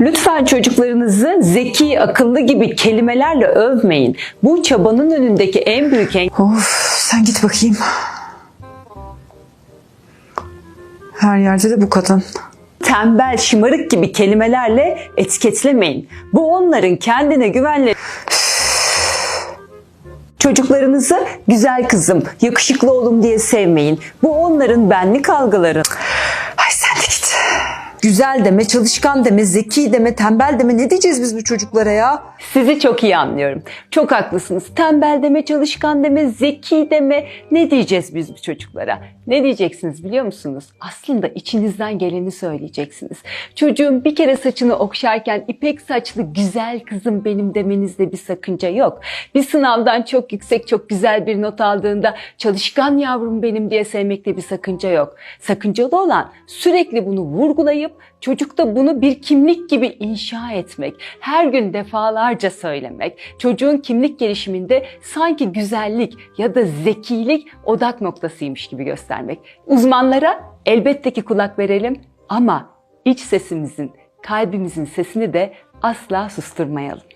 Lütfen çocuklarınızı zeki, akıllı gibi kelimelerle övmeyin. Bu çabanın önündeki en büyük engel Of sen git bakayım. Her yerde de bu kadın. tembel, şımarık gibi kelimelerle etiketlemeyin. Bu onların kendine güvenle Çocuklarınızı güzel kızım, yakışıklı oğlum diye sevmeyin. Bu onların benlik algıları. Ay sen de git. Güzel deme, çalışkan deme, zeki deme, tembel deme. Ne diyeceğiz biz bu çocuklara ya? Sizi çok iyi anlıyorum. Çok haklısınız. Tembel deme, çalışkan deme, zeki deme. Ne diyeceğiz biz bu çocuklara? Ne diyeceksiniz biliyor musunuz? Aslında içinizden geleni söyleyeceksiniz. Çocuğun bir kere saçını okşarken ipek saçlı güzel kızım benim demenizde bir sakınca yok. Bir sınavdan çok yüksek, çok güzel bir not aldığında çalışkan yavrum benim diye sevmekte bir sakınca yok. Sakıncalı olan sürekli bunu vurgulayıp çocukta bunu bir kimlik gibi inşa etmek, her gün defalarca söylemek, çocuğun kimlik gelişiminde sanki güzellik ya da zekilik odak noktasıymış gibi göstermek. Uzmanlara elbette ki kulak verelim ama iç sesimizin, kalbimizin sesini de asla susturmayalım.